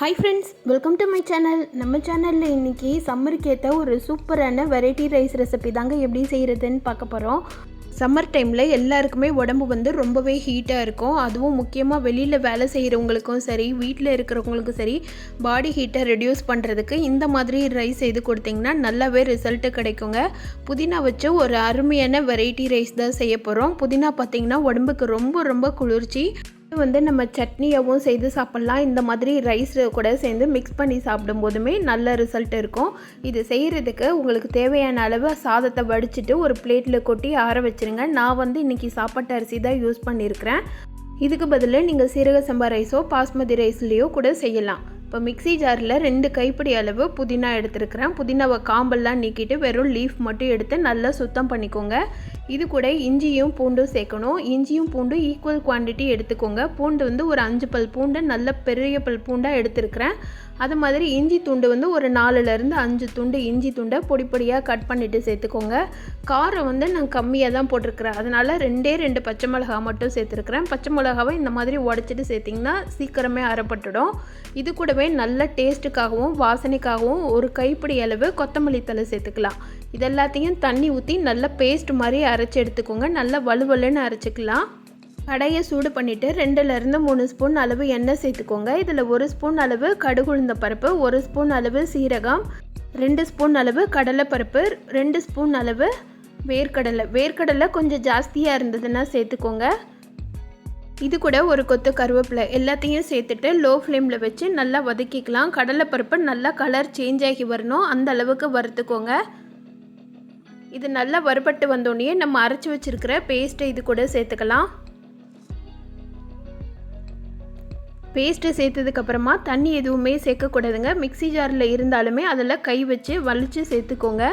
Hi friends welcome to my channel நம்ம சேனலில் இன்றைக்கி சம்மருக்கு ஏற்ற ஒரு சூப்பரான வெரைட்டி ரைஸ் ரெசிபி தாங்க எப்படி செய்கிறதுன்னு பார்க்க போகிறோம் சம்மர் டைமில் எல்லாருக்குமே உடம்பு வந்து ரொம்பவே ஹீட்டாக இருக்கும். அதுவும் முக்கியமாக வெளியில் வேலை செய்கிறவங்களுக்கும் சரி வீட்டில் இருக்கிறவங்களுக்கும் சரி பாடி ஹீட்டை ரெடியூஸ் பண்ணுறதுக்கு இந்த மாதிரி ரைஸ் செய்து கொடுத்தீங்கன்னா நல்லாவே ரிசல்ட்டு கிடைக்குங்க. புதினா வச்சு ஒரு அருமையான வெரைட்டி ரைஸ் தான் செய்ய போகிறோம் புதினா பார்த்திங்கன்னா உடம்புக்கு ரொம்ப ரொம்ப குளிர்ச்சி. இது வந்து நம்ம சட்னியாகவும் செய்து சாப்பிட்லாம். இந்த மாதிரி ரைஸ் கூட சேர்ந்து மிக்ஸ் பண்ணி சாப்பிடும் போதுமே நல்ல ரிசல்ட் இருக்கும். இது செய்கிறதுக்கு உங்களுக்கு தேவையான அளவு சாதத்தை வடிச்சிட்டு ஒரு பிளேட்டில் கொட்டி ஆற வச்சுருங்க. நான் வந்து இன்றைக்கி சாப்பாட்டு அரிசி தான் யூஸ் பண்ணியிருக்கிறேன் இதுக்கு பதில் நீங்கள் சீரக சம்பா ரைஸோ பாஸ்மதி ரைஸ்லேயோ கூட செய்யலாம். இப்போ மிக்ஸி ஜாரில் ரெண்டு கைப்பிடி அளவு புதினா எடுத்துருக்கிறேன். புதினாவை காம்பெல்லாம் நீக்கிட்டு வெறும் லீஃப் மட்டும் எடுத்து நல்லா சுத்தம் பண்ணிக்கோங்க. இது கூட இஞ்சியும் பூண்டும் சேர்க்கணும். இஞ்சியும் பூண்டும் ஈக்குவல் குவான்டிட்டி எடுத்துக்கோங்க. பூண்டு வந்து ஒரு அஞ்சு பல் பூண்டு நல்ல பெரிய பல் பூண்டாக எடுத்துருக்கிறேன். அது மாதிரி இஞ்சி துண்டு வந்து ஒரு நாலுலேருந்து அஞ்சு துண்டு இஞ்சி துண்டை பொடி பொடியாக கட் பண்ணிவிட்டு சேர்த்துக்கோங்க. காரம் வந்து நான் கம்மியாக தான் போட்டிருக்கிறேன். அதனால் ரெண்டே ரெண்டு பச்சை மிளகா மட்டும் சேர்த்துருக்குறேன். பச்சை மிளகாவை இந்த மாதிரி உடச்சிட்டு சேர்த்திங்கன்னா சீக்கிரமே அறப்பட்டுடும் இது கூடவே நல்ல டேஸ்ட்டுக்காகவும் வாசனைக்காகவும் ஒரு கைப்பிடி அளவு கொத்தமல்லி தலை சேர்த்துக்கலாம். இது எல்லாத்தையும் தண்ணி ஊற்றி நல்லா பேஸ்ட் மாதிரி அரைச்சி எடுத்துக்கோங்க. நல்லா வலுவலுன்னு அரைச்சிக்கலாம். கடையை சூடு பண்ணிவிட்டு ரெண்டுலேருந்து மூணு ஸ்பூன் அளவு எண்ணெய் சேர்த்துக்கோங்க. இதில் ஒரு ஸ்பூன் அளவு கடுகுழுந்த பருப்பு ஒரு ஸ்பூன் அளவு சீரகம் ரெண்டு ஸ்பூன் அளவு கடலைப்பருப்பு ரெண்டு ஸ்பூன் அளவு வேர்க்கடலை. வேர்க்கடலை கொஞ்சம் ஜாஸ்தியாக இருந்ததுன்னா சேர்த்துக்கோங்க. இது கூட ஒரு கொத்து கருவேப்பிலை எல்லாத்தையும் சேர்த்துட்டு லோ ஃப்ளேமில் வச்சு நல்லா வதக்கிக்கலாம். கடலைப்பருப்பு நல்லா கலர் சேஞ்ச் ஆகி வரணும். அந்த அளவுக்கு வறுத்துக்கோங்க. இது நல்லா வறுபட்டு வந்தோடனே நம்ம அரைச்சி வச்சுருக்கிற பேஸ்ட்டை இது கூட சேர்த்துக்கலாம். பேஸ்ட்டு சேர்த்ததுக்கப்புறமா தண்ணி எதுவுமே சேர்க்கக்கூடாதுங்க. மிக்சி ஜாரில் இருந்தாலுமே அதில் கை வச்சு வலித்து சேர்த்துக்கோங்க.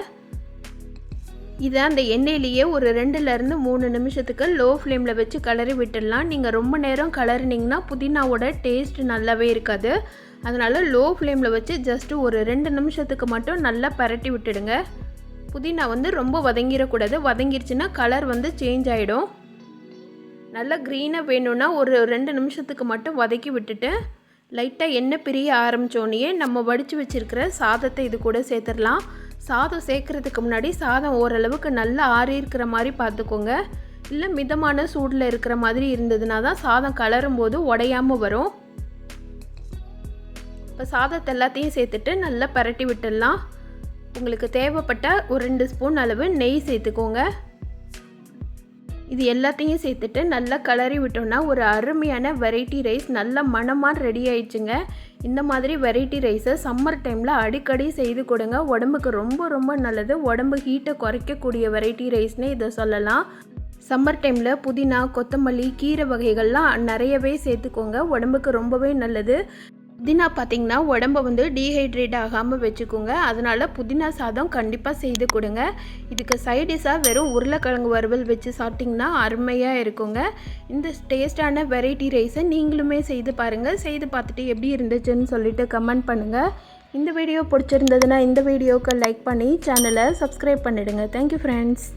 இதை அந்த எண்ணெயிலேயே ஒரு ரெண்டுலேருந்து மூணு நிமிஷத்துக்கு லோ ஃப்ளேமில் வச்சு கலரி விட்டுடலாம். நீங்கள் ரொம்ப நேரம் கலரினிங்கன்னா புதினாவோட டேஸ்ட் நல்லாவே இருக்காது. அதனால் லோ ஃப்ளேமில் வச்சு ஜஸ்ட்டு ஒரு ரெண்டு நிமிஷத்துக்கு மட்டும் நல்லா பரட்டி விட்டுடுங்க. புதினா வந்து ரொம்ப வதங்கிடக்கூடாது. வதங்கிருச்சுன்னா கலர் வந்து சேஞ்ச் ஆகிடும் நல்லா க்ரீனாக வேணும்னா ஒரு ரெண்டு நிமிஷத்துக்கு மட்டும் வதக்கி விட்டுட்டு லைட்டாக எண்ணெய் பிரிய ஆரம்பித்தோடனே நம்ம வடித்து வச்சுருக்கிற சாதத்தை இது கூட சேர்த்துடலாம். சாதம் சேர்க்குறதுக்கு முன்னாடி சாதம் ஓரளவுக்கு நல்லா ஆறி இருக்கிற மாதிரி பார்த்துக்கோங்க. இல்லை மிதமான சூடில் இருக்கிற மாதிரி இருந்ததுனா தான் சாதம் கலரும் போது உடையாமல் வரும். இப்போ சாதத்தை எல்லாத்தையும் சேர்த்துட்டு நல்லா பரட்டி விட்டுடலாம். உங்களுக்கு தேவைப்பட்ட ஒரு ரெண்டு ஸ்பூன் அளவு நெய் சேர்த்துக்கோங்க. இது எல்லாத்தையும் சேர்த்துட்டு நல்லா கலரி விட்டோம்னா ஒரு அருமையான வெரைட்டி ரைஸ் நல்ல மனமாக ரெடி ஆயிடுச்சுங்க. இந்த மாதிரி வெரைட்டி ரைஸை சம்மர் டைமில் அடிக்கடி செய்து கொடுங்க. உடம்புக்கு ரொம்ப ரொம்ப நல்லது. உடம்பு ஹீட்டை குறைக்கக்கூடிய வெரைட்டி ரைஸ்னே இதை சொல்லலாம். சம்மர் டைமில் புதினா கொத்தமல்லி கீரை வகைகள்லாம் நிறையவே சேர்த்துக்கோங்க. உடம்புக்கு ரொம்பவே நல்லது. புதினா பார்த்திங்கன்னா உடம்ப வந்து டீஹைட்ரேட் ஆகாமல் வச்சுக்கோங்க. அதனால் புதினா சாதம் கண்டிப்பாக செய்து கொடுங்க. இதுக்கு சைடிஷாக வெறும் உருளைக்கிழங்கு வறுவல் வச்சு சாப்பிட்டிங்கன்னா அருமையாக இருக்குங்க. இந்த டேஸ்டான வெரைட்டி ரைஸை நீங்களுமே செய்து பாருங்கள் செய்து பார்த்துட்டு எப்படி இருந்துச்சுன்னு சொல்லிட்டு கமெண்ட் பண்ணுங்கள் இந்த வீடியோ பிடிச்சிருந்ததுன்னா இந்த வீடியோவுக்கு லைக் பண்ணி சேனலை சப்ஸ்கிரைப் பண்ணிவிடுங்க தேங்க்யூ ஃப்ரெண்ட்ஸ்